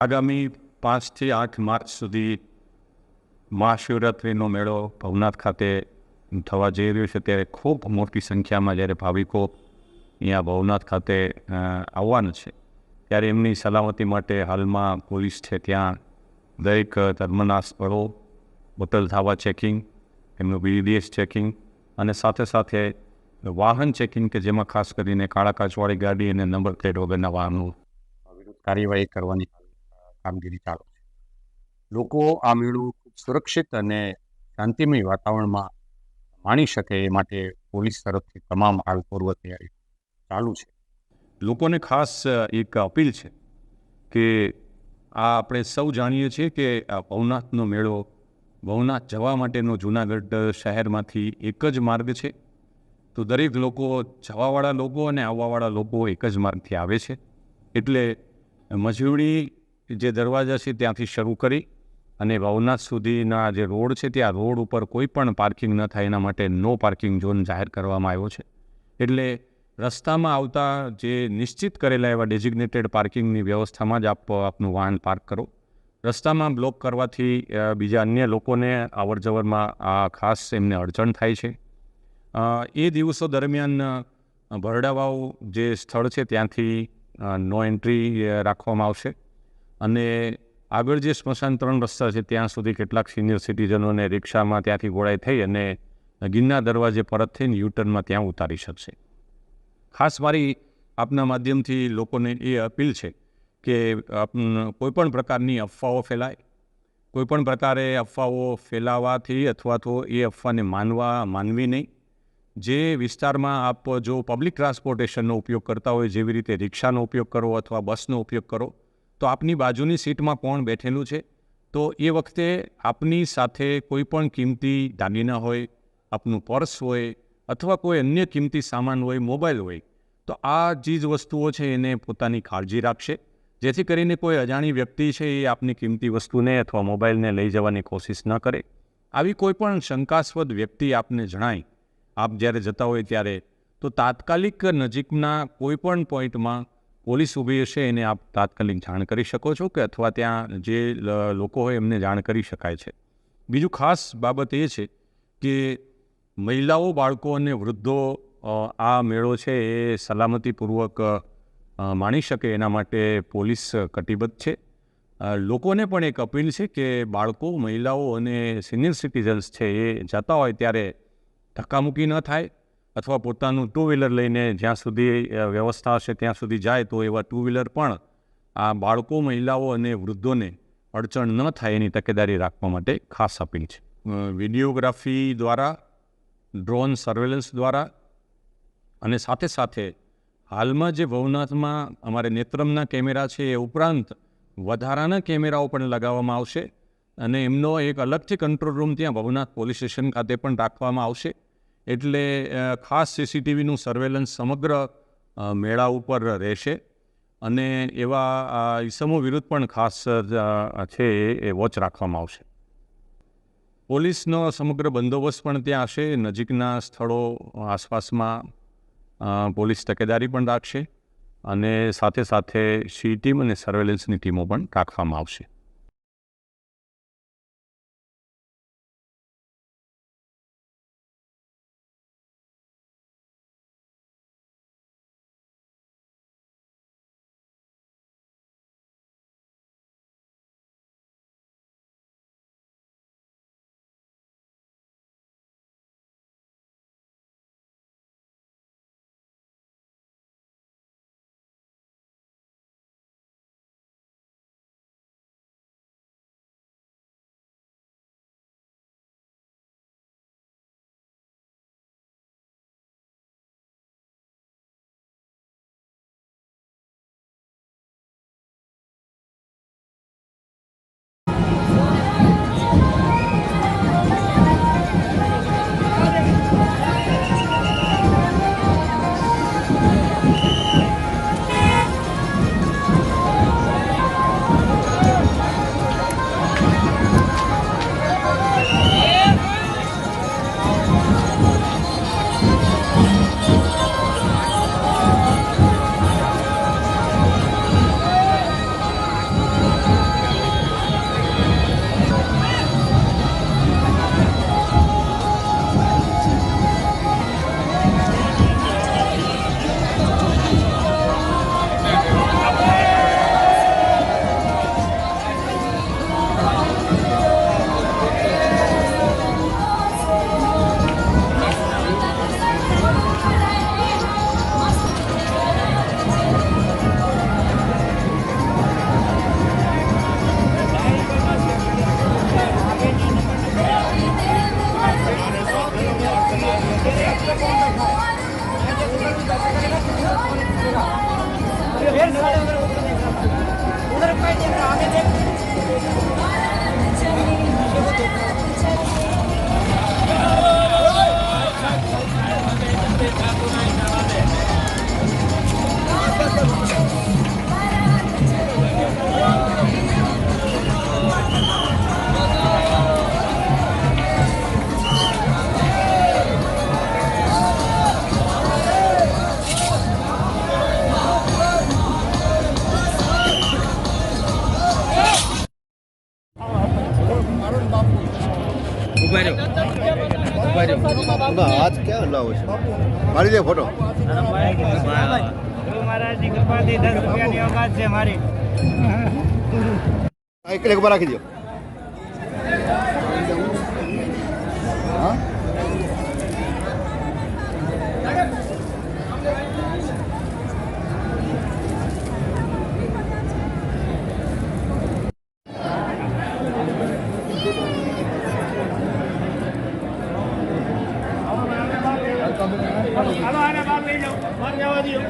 આગામી પાંચથી આઠ માર્ચ સુધી મહાશિવરાત્રિનો મેળો ભવનાથ ખાતે થવા જઈ રહ્યો છે. ત્યારે ખૂબ મોટી સંખ્યામાં જ્યારે ભાવિકો અહીંયા ભવનાથ ખાતે આવવાનું છે. ત્યારે એમની સલામતી માટે હાલમાં પોલીસ છે ત્યાં. દરેક ધર્મના સ્થળો હોટલ ધાબા ચેકિંગ એમનું બીડીએસ ચેકિંગ અને સાથે સાથે વાહન ચેકિંગ કે જેમાં ખાસ કરીને કાળા કાચવાળી ગાડી અને નંબર પ્લેટ વગરના વાહનો કાર્યવાહી કરવાની કામગીરી ચાલુ છે. લોકો આ મેળો ખૂબ સુરક્ષિત અને શાંતિમય વાતાવરણમાં માણી શકે એ માટે પોલીસ તરફથી તમામ હાલ પૂર્વ તૈયારી ચાલુ છે. લોકોને ખાસ એક અપીલ છે કે આ આપણે સૌ જાણીએ છીએ કે આ ભવનાથનો મેળો ભવનાથ જવા માટેનો જૂનાગઢ શહેરમાંથી એક જ માર્ગ છે. તો દરેક લોકો, જવાવાળા લોકો અને આવવાવાળા લોકો એક જ માર્ગથી આવે છે. એટલે મજૂરી જે દરવાજા છે ત્યાંથી શરૂ કરી અને ભવનાથ સુધીના જે રોડ છે ત્યાં રોડ ઉપર કોઈ પણ પાર્કિંગ ન થાય, એના માટે નો પાર્કિંગ ઝોન જાહેર કરવામાં આવ્યો છે. એટલે રસ્તામાં આવતા જે નિશ્ચિત કરેલા એવા ડેઝિગ્નેટેડ પાર્કિંગની વ્યવસ્થામાં જ આપ આપનું વાહન પાર્ક કરો. રસ્તામાં બ્લોક કરવાથી બીજા અન્ય લોકોને અવર જવરમાં આ ખાસ એમને અડચણ થાય છે. એ દિવસો દરમિયાન ભરડાવાવ જે સ્થળ છે ત્યાંથી નો એન્ટ્રી રાખવામાં આવશે. અને આગળ જે સ્મશાન ત્રણ રસ્તા છે, ત્યાં સુધી કેટલાક સિનિયર સિટીઝનોને રિક્ષામાં ત્યાંથી ગોળાઈ થઈ અને ગિરના દરવાજે પરત થઈને યુટર્નમાં ત્યાં ઉતારી શકશે. ખાસ મારી આપના માધ્યમથી લોકોને એ અપીલ છે કે કોઈપણ કોઈ પ્રકારની અફવાઓ ફેલાય. કોઈપણ પ્રકારે અફવાઓ ફેલાવાથી અથવા તો એ અફવાને માનવા માનવી નહીં. જે વિસ્તારમાં આપ જો પબ્લિક ટ્રાન્સપોર્ટેશનનો ઉપયોગ કરતા હોય, જેવી રીતે રિક્ષાનો ઉપયોગ કરો અથવા બસનો ઉપયોગ કરો તો આપની બાજુની સીટમાં કોણ બેઠેલું છે? તો એ વખતે આપની સાથે કોઈ પણ કિંમતી દાગીના હોય, આપનું પર્સ હોય અથવા કોઈ અન્ય કિંમતી સામાન હોય, મોબાઈલ હોય, તો આ ચીજ વસ્તુઓ છે એને પોતાની કાળજી રાખશે. જેથી કરીને કોઈ અજાણી વ્યક્તિ છે એ આપની કિંમતી વસ્તુને અથવા મોબાઈલને લઈ જવાની કોશિશ ન કરે. આવી કોઈ પણ શંકાસ્પદ વ્યક્તિ આપને જણાય, આપ જ્યારે જતા હોય ત્યારે, તો તાત્કાલિક નજીકના કોઈ પણ પોઈન્ટમાં પોલીસ ઊભી હશે એને આપ તાત્કાલિક જાણ કરી શકો છો કે અથવા ત્યાં જે લોકો હોય એમને જાણ કરી શકાય છે. બીજું ખાસ બાબત એ છે કે મહિલાઓ, બાળકો અને વૃદ્ધો આ મેળો છે એ સલામતીપૂર્વક માણી શકે એના માટે પોલીસ કટિબદ્ધ છે. લોકોને પણ એક અપીલ છે કે બાળકો, મહિલાઓ અને સિનિયર સિટીઝન્સ છે એ જતા હોય ત્યારે ધક્કામુક્કી ન થાય. અથવા પોતાનું ટુ વ્હીલર લઈને જ્યાં સુધી વ્યવસ્થા હશે ત્યાં સુધી જાય તો એવા ટુ વ્હીલર પણ આ બાળકો, મહિલાઓ અને વૃદ્ધોને અડચણ ન થાય એની તકેદારી રાખવા માટે ખાસ અપીલ છે. વિડીયોગ્રાફી દ્વારા, ડ્રોન સર્વેલન્સ દ્વારા અને સાથે સાથે હાલમાં જે ભવનાથમાં અમારે નેત્રમના કેમેરા છે એ ઉપરાંત વધારાના કેમેરાઓ પણ લગાવવામાં આવશે અને એમનો એક અલગથી કંટ્રોલ રૂમ ત્યાં ભવનાથ પોલીસ સ્ટેશન ખાતે પણ રાખવામાં આવશે. એટલે ખાસ સીસીટીવીનું સર્વેલન્સ સમગ્ર મેળા ઉપર રહેશે અને એવા ઈસમો વિરુદ્ધ પણ ખાસ છે એ- વોચ રાખવામાં આવશે. પોલીસનો સમગ્ર બંદોબસ્ત પણ ત્યાં હશે. નજીકના સ્થળો આસપાસમાં પોલીસ તકેદારી પણ રાખશે અને સાથે સાથે સી ટીમ અને સર્વેલન્સની ટીમો પણ રાખવામાં આવશે. Thank you. હાથ ક્યાં લાવો છે? મારી દે ફોટો. ગુરુ મહારાજની કૃપાથી દસ રૂપિયાની ઓકાત છે મારી. આ રાખી દો હાલો આને બાર લઈ જાઓ. બાર જવા દો.